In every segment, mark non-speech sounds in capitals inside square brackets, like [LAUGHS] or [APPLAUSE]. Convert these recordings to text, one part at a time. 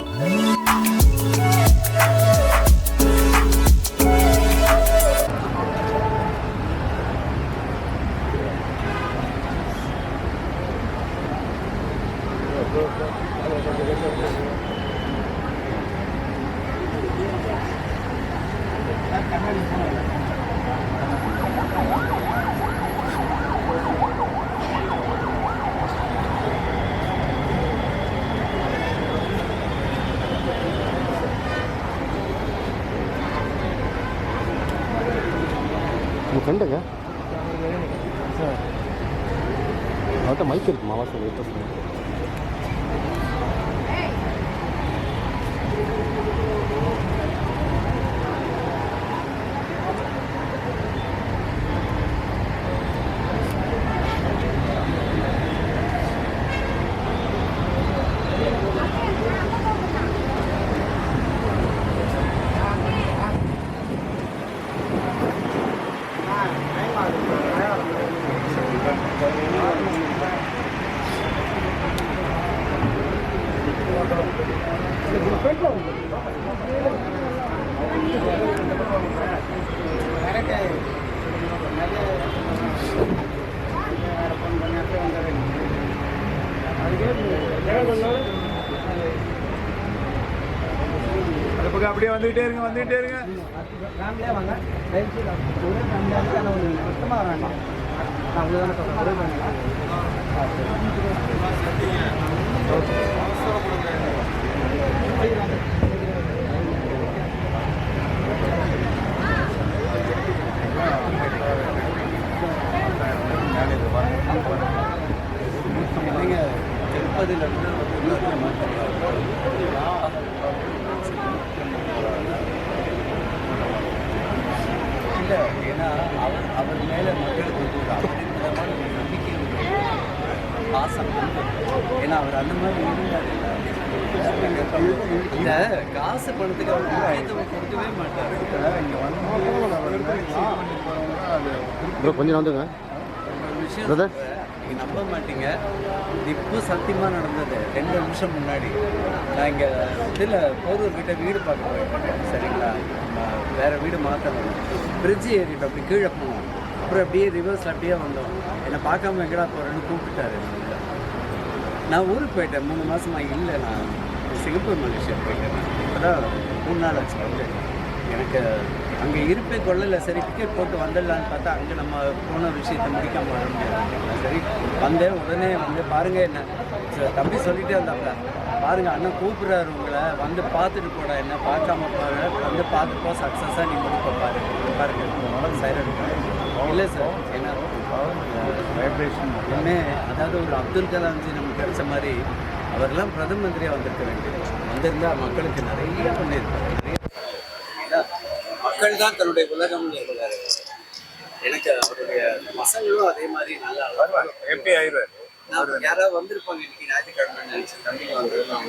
உங்கள் ஃப்ரெண்டுங்க அவர்கிட்ட மைக் இருக்குமா அவா சொல்லி எப்போ சொல்லுங்க அந்த பக்கம் அப்படியே வந்துகிட்டே இருங்க வந்துகிட்டே இருங்க. ஃபேமிலியாக வாங்க. ஒரே ஃபேமிலியாக இருக்கு ஆனால் ஒரு கஷ்டமாக வர வேண்டாம். நான் அவ்வளோதானே சொல்கிறேன் ஒரே நீங்கள் திருப்பதியிலேருந்து இல்லை ஏன்னா அவர் அவர் மேலே மக்களுக்கு வந்து ஒரு அபரிமிதமான ஒரு நம்பிக்கை இருக்கு. பாசம் உண்டு. ஏன்னா அவர் அந்த மாதிரி இருந்தார் இந்த காசு பணத்துக்கு அவர் முக்கியத்துவம் கொடுக்கவே மாட்டார் கொஞ்சம் வந்துங்க ஒரு விஷயம் Brother. சொல்றேன். நீங்க நம்ப மாட்டீங்க இப்போ சத்தியமாக நடந்தது ரெண்டு நிமிஷம் முன்னாடி நான் இங்கே இதில் கிட்ட வீடு பார்க்க போயிருக்கேன் சரிங்களா வேற வீடு மாற்றணும் பிரிட்ஜ் ஏறிட்டோம் அப்படி கீழே போனோம் அப்புறம் அப்படியே ரிவர்ஸ் அப்படியே வந்தோம் என்னை பார்க்காம எங்கடா போகிறேன்னு உள்ள. நான் ஊருக்கு போயிட்டேன் மூணு மாசமா இல்லை நான் சிங்கப்பூர் மலேசியா போயிட்டேன் இப்போ தான் மூணு நாள் ஆச்சு. வந்து எனக்கு அங்கே இருப்பே கொள்ளல. சரி டிக்கெட் போட்டு வந்துடலான்னு பார்த்தா அங்கே நம்ம போன விஷயத்தை முடிக்காம வர முடியாது. சரி வந்தேன். உடனே வந்து பாருங்க என்ன. தம்பி சொல்லிட்டே வந்தாப்ல பாருங்க அண்ணன் கூப்பிடுறாரு உங்களை. வந்து பார்த்துட்டு போடா என்ன. பார்க்காம பாரு. வந்து பார்த்து போ. சக்ஸஸாக நீ முடிப்ப பாரு. பாருங்க. சைலண்ட் இல்லை சார் என்ன? வைப்ரேஷன் எல்லாமே அதாவது ஒரு அப்துல் கலாம்ஜி நமக்கு கிடைச்ச மாதிரி அவரெல்லாம் பிரதம மந்திரியா வந்திருக்க வேண்டியது. வந்திருந்தா மக்களுக்கு நிறைய பண்ணியிருக்காரு மக்கள் தான் தன்னுடைய உலகம்னு இருக்கிறாரு எனக்கு அவருடைய பசங்களும் அதே மாதிரி நல்லா வருவாங்க எப்படி ஆயிடுவார். நான் யாராவது வந்திருப்பாங்க இன்னைக்கு ஞாயிற்றுக்கிழமை நினைச்சேன் தம்பிக்கு வந்து நான்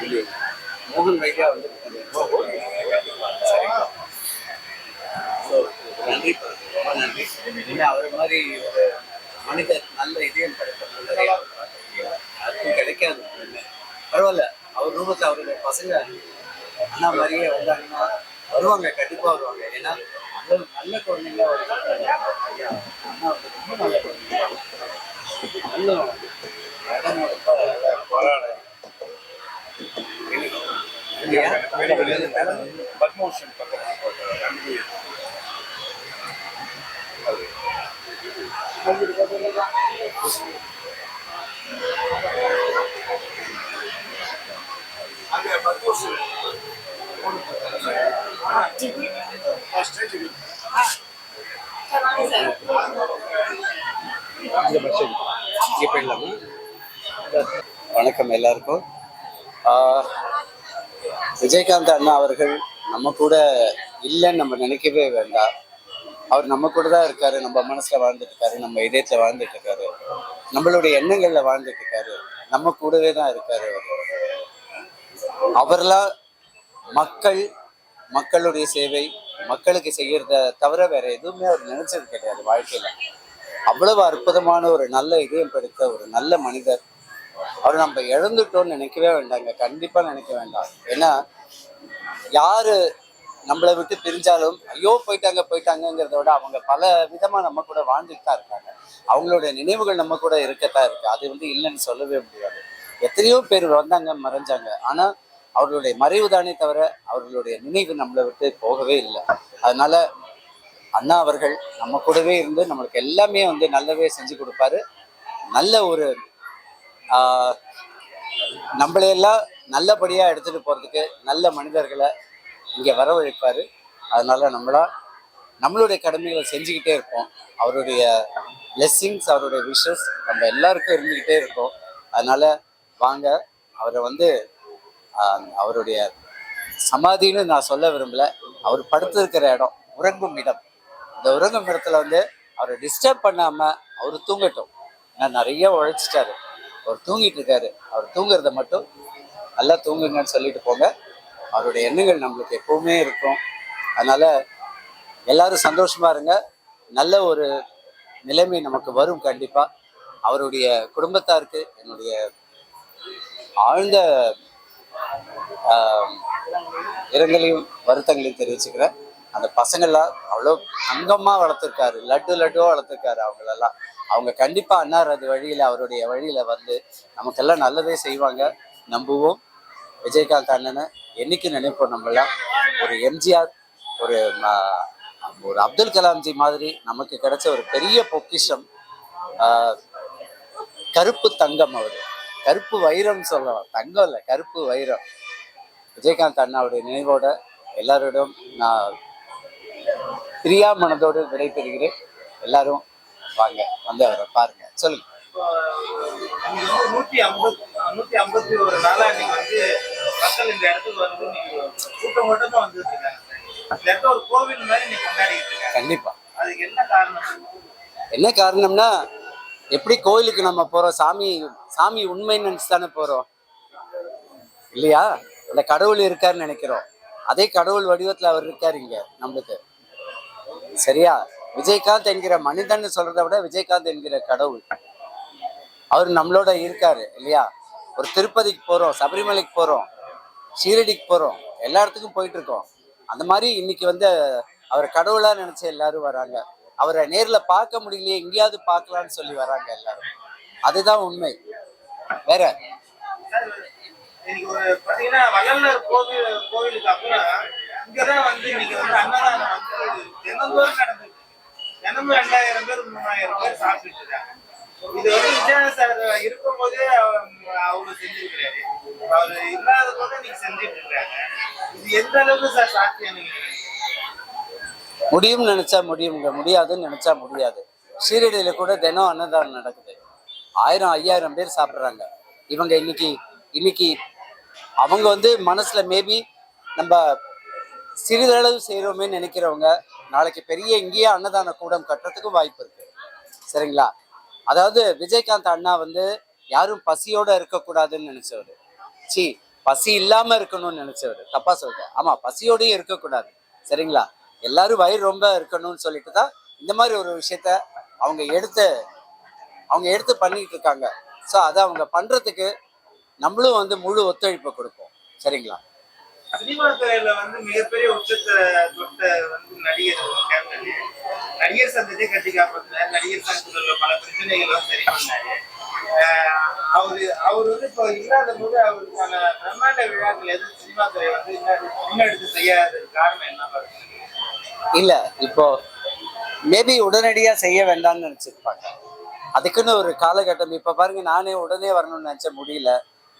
வெளியே மோகன் வைத்தியா வந்திருக்காங்க சரிங்களா ஸோ நன்றி ரொம்ப நன்றி. அவரை மாதிரி ஒரு மனிதர் நல்ல இதயம் படைத்த நல்ல யாருக்கும் கிடைக்காது. பரவாயில்ல. அவர் ரூபத்தில் அவருடைய பசங்க அண்ணா மாதிரியே வந்தாங்கன்னா வருவாங்க கண்டிப்பாக வருவாங்க. ஏன்னா நல்ல குழந்தைங்க ஒரு அண்ணா ரொம்ப நல்ல குழந்தைங்க. நல்ல இடம் ரொம்ப அங்கே வணக்கம் எல்லாருக்கும். விஜயகாந்த் அண்ணா அவர்கள் நம்ம கூட இல்லைன்னு நம்ம நினைக்கவே வேண்டாம். அவர் நம்ம கூட தான் இருக்காரு நம்ம மனசுல வாழ்ந்துட்டு இருக்காரு நம்ம இதயத்துல வாழ்ந்துட்டு இருக்காரு. நம்மளுடைய எண்ணங்கள்ல வாழ்ந்துட்டு இருக்காரு. நம்ம கூடவே தான் இருக்காரு அவர். அவர்லாம் மக்கள் மக்களுடைய சேவை மக்களுக்கு செய்யறத தவிர வேற எதுவுமே அவர் நினைச்சது கிடையாது வாழ்க்கையில. அவ்வளவு அற்புதமான ஒரு நல்ல இதயம் படுத்த ஒரு நல்ல மனிதர். அவர் நம்ம இழந்துட்டோம்னு நினைக்கவே வேண்டாங்க. கண்டிப்பா நினைக்க வேண்டாம். ஏன்னா யாரு நம்மளை விட்டு பிரிஞ்சாலும் ஐயோ போயிட்டாங்க போயிட்டாங்கங்கிறத விட அவங்க பல விதமாக நம்ம கூட வாழ்ந்துட்டு தான் இருக்காங்க. அவங்களுடைய நினைவுகள் நம்ம கூட இருக்கத்தான் இருக்கு. அது வந்து இல்லைன்னு சொல்லவே முடியாது. எத்தனையோ பேர் வந்தாங்க மறைஞ்சாங்க. ஆனால் அவர்களுடைய மறைவு தானே தவிர அவர்களுடைய நினைவு நம்மளை விட்டு போகவே இல்லை. அதனால அண்ணா அவர்கள் நம்ம கூடவே இருந்து நம்மளுக்கு எல்லாமே வந்து நல்லவே செஞ்சு கொடுப்பாரு. நல்ல ஒரு நம்மளையெல்லாம் நல்லபடியாக எடுத்துகிட்டு போகிறதுக்கு நல்ல மனிதர்களை இங்கே வரவழைப்பார். அதனால் நம்மளா நம்மளுடைய கடமைகளை செஞ்சுக்கிட்டே இருப்போம். அவருடைய பிளெஸ்ஸிங்ஸ் அவருடைய விஷஸ் நம்ம எல்லாருக்கும் இருந்துக்கிட்டே இருக்கோம். அதனால் வாங்க அவரை வந்து அவருடைய சமாதின்னு நான் சொல்ல விரும்பலை. அவர் படுத்திருக்கிற இடம் உறங்கும் இடம். இந்த உறங்கும் இடத்துல வந்து அவரை டிஸ்டர்ப் பண்ணாமல் அவர் தூங்கட்டும். ஏன்னா நிறைய உழைச்சிட்டாரு. அவர் தூங்கிட்டு இருக்காரு. அவர் தூங்குறத மட்டும் நல்லா தூங்குங்கன்னு சொல்லிட்டு போங்க. அவருடைய எண்ணங்கள் நம்மளுக்கு எப்பவுமே இருக்கும். அதனால எல்லாரும் சந்தோஷமா இருங்க. நல்ல ஒரு நிலைமை நமக்கு வரும் கண்டிப்பா. அவருடைய குடும்பத்தாருக்கு என்னுடைய ஆழ்ந்த இரங்கலையும் வருத்தங்களையும் தெரிவிச்சுக்கிறேன். அந்த பசங்கள்லாம் அவ்வளோ தங்கமா வளர்த்துருக்காரு. லட்டு லட்டுவா வளர்த்துருக்காரு அவங்களெல்லாம். அவங்க கண்டிப்பா அன்னார் அது வழியில அவருடைய வழியில வந்து நமக்கெல்லாம் நல்லதே செய்வாங்க. நம்புவோம். விஜயகாந்த் அண்ணனை என்னைக்கு நினைப்போம் நம்மளாம் ஒரு எம்ஜிஆர் ஒரு ஒரு அப்துல் கலாம்ஜி மாதிரி நமக்கு கிடைச்ச ஒரு பெரிய பொக்கிஷம். ஆஹ், கருப்பு தங்கம் அவர். கருப்பு வைரம் சொல்லலாம். தங்கம் இல்லை கருப்பு வைரம். விஜயகாந்த் அண்ணாவுடைய நினைவோட எல்லாரோடும் நான் பிரியா மனதோடு விடைபெறுகிறேன். எல்லாரும் வாங்க வந்து அவரை பாருங்க. சொல்லுங்க. நூற்றி வந்து ஐம்பது நூத்தி ஐம்பத்தி ஒரு நாளா நீங்க வந்து மக்கள் இந்த இடத்துக்கு வந்து நீங்க கூட்டம் கூட்டமா வந்துட்டு இருக்காங்க இந்த இடத்துல ஒரு கோவில் மாதிரி நீங்க கொண்டாடிட்டு இருக்காங்க. கண்டிப்பா. அதுக்கு என்ன காரணம்? என்ன காரணம்னா எப்படி கோயிலுக்கு நம்ம போறோம்? சாமி சாமி உண்மைன்னு நினைச்சு தானே போறோம்? இல்லையா? அந்த கடவுள் இருக்காருன்னு நினைக்கிறோம். அதே கடவுள் வடிவத்துல அவர் இருக்காரு இங்க நம்மளுக்கு. சரியா? விஜயகாந்த் என்கிற மனிதன் சொல்றதை விட விஜயகாந்த் என்கிற கடவுள். அவர் நம்மளோட இருக்காரு இல்லையா? ஒரு திருப்பதிக்கு போகிறோம் சபரிமலைக்கு போகிறோம் ஷீரடிக்கு போகிறோம் எல்லா இடத்துக்கும் போயிட்டு இருக்கோம் அந்த மாதிரி இன்னைக்கு வந்து அவர் கடவுளாக நினச்ச எல்லாரும் வராங்க. அவரை நேரில் பார்க்க முடியலையே எங்கேயாவது பார்க்கலான்னு சொல்லி வராங்க எல்லாரும். அதுதான் உண்மை. வேற? கோவிலுக்கு இது வந்து விஜயகாந்த் சார் இருக்கும்போதே அவர் அவரு செஞ்சிருக்கிறாரு. அவர் இல்லாத போது நீங்க செஞ்சுட்டு இருக்காங்க இது எந்த அளவுக்கு சார் சாத்தியம் நீங்க முடியும்னு நினைச்சா முடியுங்க முடியாதுன்னு நினைச்சா முடியாது. ஷீரடியில கூட தினம் அன்னதானம் நடக்குது. ஆயிரம் ஐயாயிரம் பேர் சாப்பிட்றாங்க. இவங்க இன்னைக்கு இன்னைக்கு அவங்க வந்து மனசுல மேபி நம்ம சிறிதளவு செய்கிறோமே நினைக்கிறவங்க நாளைக்கு பெரிய இங்கேயே அன்னதான கூடம் கட்டுறதுக்கும் வாய்ப்பு இருக்கு. சரிங்களா? அதாவது விஜயகாந்த் அண்ணா வந்து யாரும் பசியோட இருக்கக்கூடாதுன்னு நினைச்சவர். சி பசி இல்லாம இருக்கணும்னு நினைச்சவர். தப்பா சொல்றேன் ஆமா பசியோடயும் இருக்கக்கூடாது. சரிங்களா? எல்லாரும் வயிறு ரொம்ப இருக்கணும்னு சொல்லிட்டு தான் இந்த மாதிரி ஒரு விஷயத்த அவங்க எடுத்து அவங்க எடுத்து பண்ணிட்டு இருக்காங்க. ஸோ அதை அவங்க பண்றதுக்கு நம்மளும் வந்து முழு ஒத்துழைப்பு கொடுப்போம். சரிங்களா? சினிமா துறையில வந்து மிகப்பெரிய உச்சத்தை தொட்ட வந்து நடிகர் கேப்டன் நடிகர் சந்தத்தை கட்டி காப்பாத்தினார். நடிகர் சங்கத்துல பல பிரச்சனைகளும் சரி பண்ணாரு. அவரு அவர் வந்து இப்போ இல்லாத போது அவருக்கான பிரம்மாண்ட விழாக்கள் எதுவும் சினிமா துறை வந்து முன்னெடுத்து செய்யாத காரணம் என்ன பாருங்க? இல்ல இப்போ மேபி உடனடியா செய்ய வேண்டாம்னு நினைச்சிருப்பாங்க. அதுக்குன்னு ஒரு காலகட்டம். இப்ப பாருங்க நானே உடனே வரணும்னு நினைச்ச முடியல.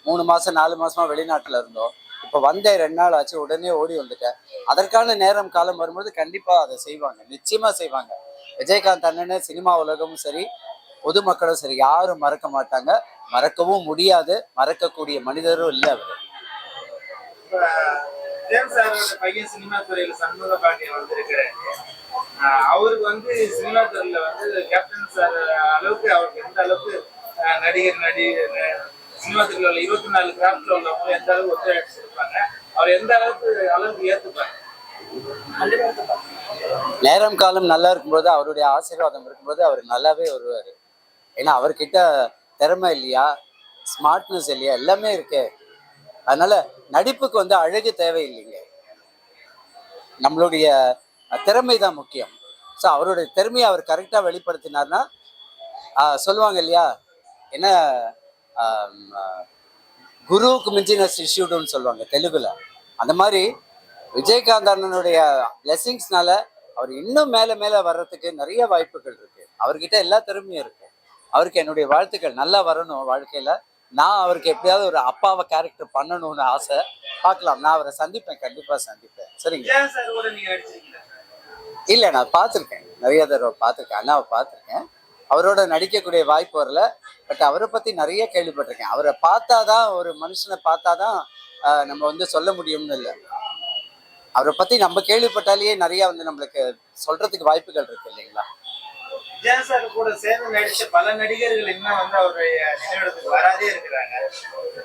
மூணு மாசம் நாலு மாசமா வெளிநாட்டுல இருந்தோம். இப்போ வந்தேன் ரெண்டு நாள் ஆச்சு உடனே ஓடி வந்துட்டேன். அதற்கான நேரம் காலம் வரும்போது கண்டிப்பாக அதை செய்வாங்க. நிச்சயமாக செய்வாங்க. விஜயகாந்த் அண்ணனு சினிமா உலகமும் சரி பொதுமக்களும் சரி யாரும் மறக்க மாட்டாங்க. மறக்கவும் முடியாது. மறக்கக்கூடிய மனிதரும் இல்லை அவர். இப்ப ஜேம்ஸ் பையன் சினிமா துறையில சண்முக பாண்டியன் வந்திருக்கிறாரு. அவருக்கு வந்து சினிமா துறையில வந்து கேப்டன் சார் அளவுக்கு அவருக்கு எந்த அளவுக்கு நடிகர் நடிகர் நடி உள்ள இருபத்தி நாலு கிராஃப்ட்ல உள்ளவங்க எந்த அளவுக்கு ஒத்துழைப்பு இருப்பாங்க அவர் எந்த அளவுக்கு அளவுக்கு ஏத்துப்பாங்க நேரம் காலம் நல்லா இருக்கும்போது அவருடைய ஆசீர்வாதம் இருக்கும்போது அவர் நல்லாவே வருவார். ஏன்னா அவர்கிட்ட திறமை இல்லையா? ஸ்மார்ட்னஸ் இல்லையா? எல்லாமே இருக்கு. அதனால நடிப்புக்கு வந்து அழகு தேவையில்லைங்க. நம்மளுடைய திறமை தான் முக்கியம். ஸோ அவருடைய திறமையை அவர் கரெக்டாக வெளிப்படுத்தினார்னா ஆஹ், சொல்லுவாங்க இல்லையா? என்ன குருவுக்கு மிஞ்சின சிஷ்யுடுன்னு சொல்லுவாங்க தெலுங்குல. அந்த மாதிரி விஜயகாந்த் அண்ணனுடைய பிளெஸிங்ஸ்னால அவர் இன்னும் மேலே மேலே வர்றதுக்கு நிறைய வாய்ப்புகள் இருக்கு. அவர்கிட்ட எல்லா திறமையும் இருக்கு. அவருக்கு என்னுடைய வாழ்த்துக்கள். நல்லா வரணும் வாழ்க்கையில. நான் அவருக்கு எப்படியாவது ஒரு அப்பாவை கேரக்டர் பண்ணணும்னு ஆசை. பார்க்கலாம். நான் அவரை சந்திப்பேன். கண்டிப்பா சந்திப்பேன். சரிங்க இல்லை நான் பார்த்துருக்கேன். நிறைய தடவை பார்த்துருக்கேன். அண்ணாவை பார்த்துருக்கேன். அவரோட நடிக்கக்கூடிய வாய்ப்பு வரல. பட் அவரை பற்றி நிறைய கேள்விப்பட்டிருக்கேன். அவரை பார்த்தாதான் ஒரு மனுஷனை பார்த்தாதான் ஆஹ், நம்ம வந்து சொல்ல முடியும்னு இல்லை. அவரை பற்றி நம்ம கேள்விப்பட்டாலேயே நிறைய வந்து நம்மளுக்கு சொல்றதுக்கு வாய்ப்புகள் இருக்கு இல்லைங்களா? விஜயகாந்த் சார் கூட சேர்ந்து நடிச்ச பல நடிகர்கள் இன்னும் வந்து அவருடைய நினைவிடத்துக்கு வராதே இருக்கிறாங்க.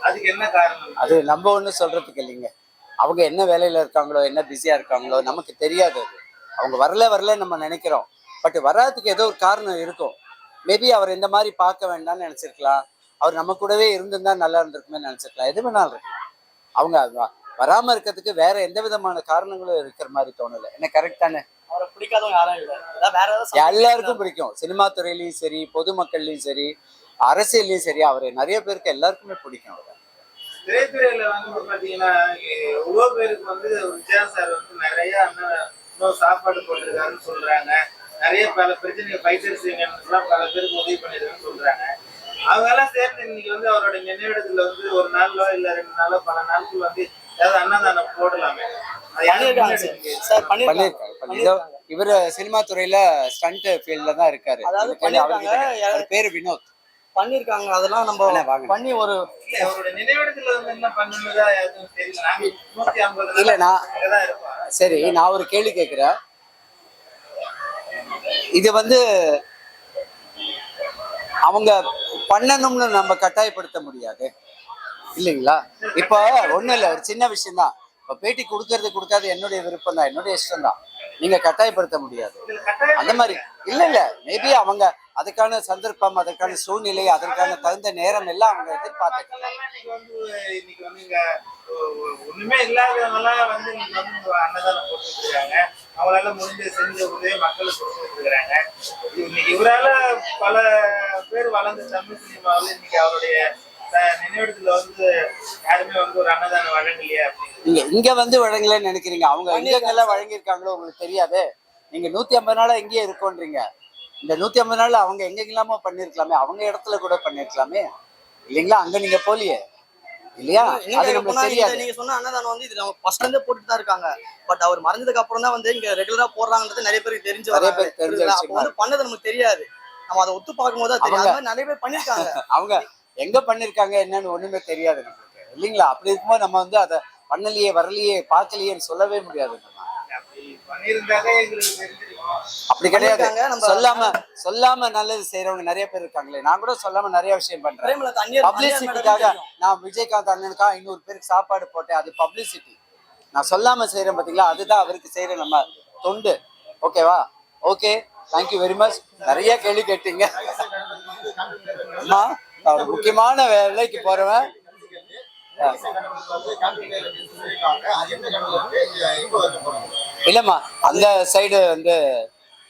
அதுக்கு என்ன காரணம்? அது நம்ம ஒன்றும் சொல்றதுக்கு இல்லைங்க. அவங்க என்ன வேலையில இருக்காங்களோ என்ன பிஸியா இருக்காங்களோ நமக்கு தெரியாது அது. அவங்க வரல வரல நம்ம நினைக்கிறோம். பட் வராததுக்கு ஏதோ ஒரு காரணம் இருக்கும். மேபி அவர் இந்த மாதிரி பார்க்க வேண்டாம்னு நினைச்சிருக்கலாம். அவர் நம்ம கூடவே இருந்திருந்தா நல்லா இருந்திருக்குமே நினைச்சிருக்கலாம். எது வேணாலும் இருக்கலாம். அவங்க வராம இருக்கிறதுக்கு வேற எந்த விதமான காரணங்களும் இருக்கிற மாதிரி தோணல. என்ன கரெக்ட் தானே? அவரை பிடிக்காதவங்க யாரும் இல்லை. அதான் வேற ஏதாவது எல்லாருக்கும் பிடிக்கும். சினிமா துறையிலயும் சரி பொதுமக்கள்லயும் சரி அரசியல்லையும் சரி அவர் நிறைய பேருக்கு எல்லாருக்குமே பிடிக்கும் அவரை. திரைத்துறையில வந்து பாத்தீங்கன்னா பேருக்கு வந்து விஜயகாந்த் சார் வந்து நிறைய சாப்பாடு போட்டிருக்காருன்னு சொல்றாங்க. நிறைய பல பிரச்சனை ஃபைட்டர்ஸ் எல்லாம் பல பேருக்கு உதவி பண்ணிருக்காங்கன்னு சொல்றாங்க. அவங்க எல்லாம் சேர்ந்து இன்னைக்கு வந்து அவரோட நினைவிடத்துல வந்து ஒரு நாளோ இல்ல ரெண்டு நாளோ பல நாட்கள் வந்து ஏதாவது அன்னதானம் போடலாமே. இவரு சினிமா துறையில ஸ்டண்ட் ஃபீல்ட்ல தான் இருக்காரு. அதாவது பேரு வினோத். பண்ணிருக்காங்க அதெல்லாம் நம்ம. பண்ணி ஒரு இல்ல அவரோட நினைவிடத்துல வந்து என்ன பண்ணுனதா எதுவும் தெரியல. நாங்க நூத்தி ஐம்பது இல்ல, நான்- சரி நான் ஒரு கேள்வி கேட்கிறேன் இது வந்து அவங்க பண்ணணும்னு நம்ம கட்டாயப்படுத்த முடியாது. இல்லைங்களா? இப்போ ஒண்ணும் இல்லை ஒரு சின்ன விஷயம்தான். இப்போ பேட்டி கொடுக்கறது கொடுக்காது என்னுடைய விருப்பம் தான் என்னுடைய இஷ்டம் தான் நீங்க கட்டாயப்படுத்த முடியாது. அந்த மாதிரி இல்ல இல்ல மேபி அவங்க அதுக்கான சந்தர்ப்பம் அதற்கான சூழ்நிலை அதற்கான தகுந்த நேரம் எல்லாம் அவங்க இருக்காங்க அவங்களால முடிஞ்ச செஞ்ச உதவி மக்களுக்கு கொடுத்துட்டு இருக்காங்க இன்னைக்கு இவரால பல பேர் வளர்ந்து தமிழ் சினிமாவில் இன்னைக்கு அவருடைய அஹ், நினைவிடத்துல வந்து யாருமே வந்து ஒரு அன்னதானம் வழங்கலையா அப்படின்னு. நீங்க இங்க வந்து வழங்கலன்னு நினைக்கிறீங்க? அவங்க எங்கெங்கெல்லாம் வழங்கியிருக்காங்களோ உங்களுக்கு தெரியாதே? நீங்க நூத்தி ஐம்பது நாளா இங்கேயே இருக்கோன்றீங்க. இந்த நூத்தி ஐம்பது நாள்ல அவங்க எங்கெங்கெல்லாமோ பண்ணிருக்கலாமே அவங்க இடத்துல கூட பண்ணிருக்கலாமே. இல்லைங்களா? அங்க நீங்க போலியே. இல்லையா? நீங்க அது இங்க நமக்கு போனா தெரியாது. இந்த நீங்க சொன்ன அன்னதானம் வந்து இது நம்ம ஃபர்ஸ்ட்ல இருந்தே போட்டுட்டு தான் இருக்காங்க. பட் அவர் மறைஞ்சதுக்கு அப்புறம் தான் வந்து இங்க ரெகுலரா போடுறாங்கன்றது நிறைய பேருக்கு தெரிஞ்சு நிறைய. பேருக்கு தெரிஞ்ச? அப்போ வந்து பண்ணது நமக்கு தெரியாது. நம்ம அதை ஒத்து பார்க்கும்போது தான் தெரியும். நிறைய பேர் பண்ணிருக்காங்க. [LAUGHS] அவங்க எங்க பண்ணிருக்காங்க என்னன்னு ஒண்ணுமே தெரியாது நம்மளுக்கு. இல்லைங்களா? அப்படி இருக்கும்போது நம்ம வந்து அதை பண்ணலையே வரலையே பார்க்கலையேன்னு சொல்லவே முடியாது நம்ம. பண்ணியிருந்தாலே எங்களுக்கு தெரிஞ்சிருக்கும். அப்படி கிடையாது. சொல்லாம சொல்லாம நல்லது செய்யறவங்க நிறைய பேர் இருக்காங்களே. நான் கூட சொல்லாம நிறைய விஷயம் பண்றேன். பப்ளிசிட்டிக்காக. நான் விஜயகாந்த் அண்ணனுக்கா ஐநூறு பேருக்கு சாப்பாடு போட்டேன். அது பப்ளிசிட்டி நான் சொல்லாம செய்யறேன் பாத்தீங்களா? அதுதான் அவருக்கு செய்யற நம்ம தொண்டு. ஓகேவா? ஓகே. தேங்க்யூ வெரி மச் நிறைய கேள்வி கேட்டீங்க. அம்மா நான் ஒரு முக்கியமான வேலைக்கு போறவன். இல்லம்மா அந்த சைடு வந்து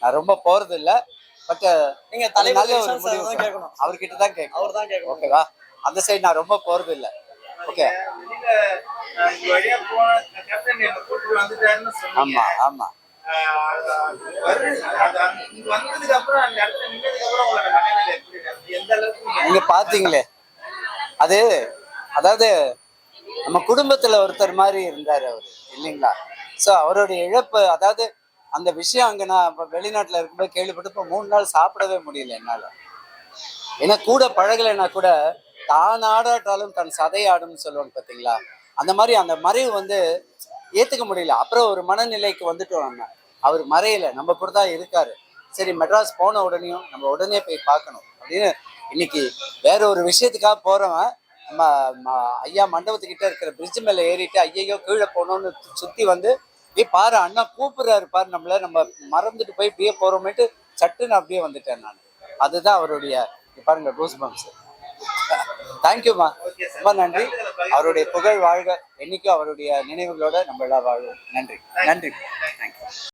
நான் ரொம்ப போறது இல்ல. பட் நீங்க நல்ல ஒரு முடிவு கேட்கணும். அவர்கிட்ட தான் கேட்கணும். அவர் தான் கேட்கணும். ஓகேவா அந்த சைடு நான் ரொம்ப போறது இல்ல. ஓகே ஆமா ஆமா. நீங்க பாத்தீங்களே அது அதாவது நம்ம குடும்பத்துல ஒருத்தர் மாதிரி இருந்தாரு அவரு இல்லைங்களா? ஸோ அவருடைய இழப்பு அதாவது அந்த விஷயம் அங்கே நான் இப்போ வெளிநாட்டுல இருக்கும்போது கேள்விப்பட்டு இப்போ மூணு நாள் சாப்பிடவே முடியல என்னால். ஏன்னா கூட பழகலைன்னா கூட தான் ஆடாட்டாலும் தன் சதை ஆடும்னு சொல்லுவாங்க பார்த்தீங்களா அந்த மாதிரி அந்த மறைவு வந்து ஏத்துக்க முடியல. அப்புறம் ஒரு மனநிலைக்கு வந்துட்டோம் நம்ம. அவர் மறையலை. நம்ம கூட தான் இருக்காரு. சரி மெட்ராஸ் போன உடனேயும் நம்ம உடனே போய் பார்க்கணும் அப்படின்னு இன்னைக்கு வேற ஒரு விஷயத்துக்காக போறவன் நம்ம ஐயா மண்டபத்துக்கிட்ட இருக்கிற பிரிட்ஜ் மேல ஏறிட்டு ஐயையோ கீழே போனோம்னு சுத்தி வந்து ஏய் பாரு அண்ணா கூப்பிடுறாரு பாரு நம்மள நம்ம மறந்துட்டு போய் இப்படியே போறோமேட்டு சட்டுன்னு அப்படியே வந்துட்டேன் நான். அதுதான் அவருடைய பாருங்க கூஸ் பம்ப்ஸ் தேங்க்யூம்மா ரொம்ப நன்றி. அவருடைய புகழ் வாழ்க. என்னைக்கும் அவருடைய நினைவுகளோட நம்ம எல்லாம் வாழ்வோம். நன்றி. நன்றி. தேங்க்யூ